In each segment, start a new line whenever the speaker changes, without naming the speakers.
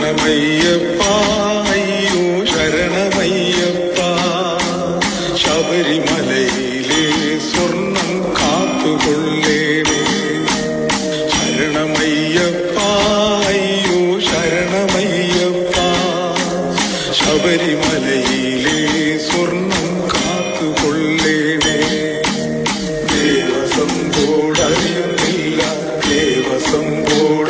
ശരണമയ്യപ്പ അയ്യോ ശരണമയ്യപ്പ. ശബരിമലയിലെ സ്വർണം കാത്തുകൊള്ളേണേ. ശരണമയ്യപ്പ അയ്യോ ശരണമയ്യപ്പ. ശബരിമലയിലെ സ്വർണം കാത്തുകൊള്ളേണേ. ദേവസം കൂടറിയുന്നില്ല ദേവസം ബോർഡറിയുന്നില്ല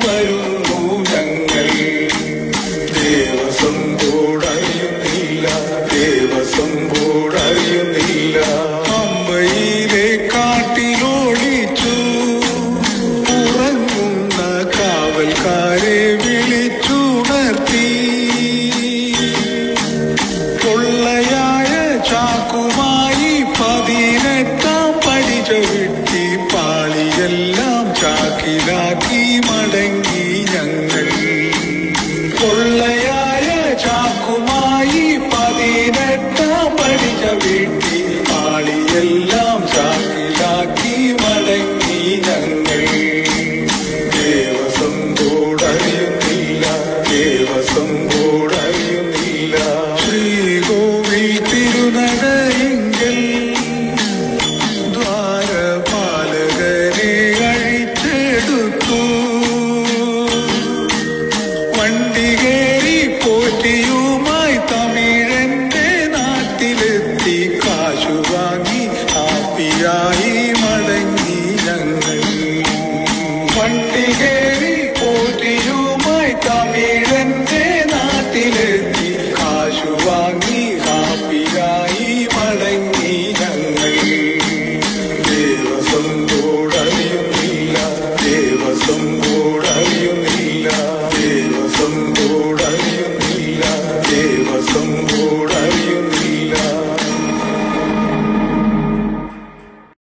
കൂടറിയുന്നില്ല പമ്പയിലെ കാട്ടിലോടിച്ചു ഉറങ്ങുന്ന കാവൽക്കാരെ വിളിച്ചുണർത്തി. കൊള്ളയായ ചാക്കുമായി പതിനെട്ടാം പടി ചവിട്ടി പാളിയെല്ലാം ചാക്കിലാക്കി മടങ്ങി ഞങ്ങൾ. കൊള്ളയ எல்லாம் பாப்பியாயி மடங்கியங்கள் பட்டிகேறி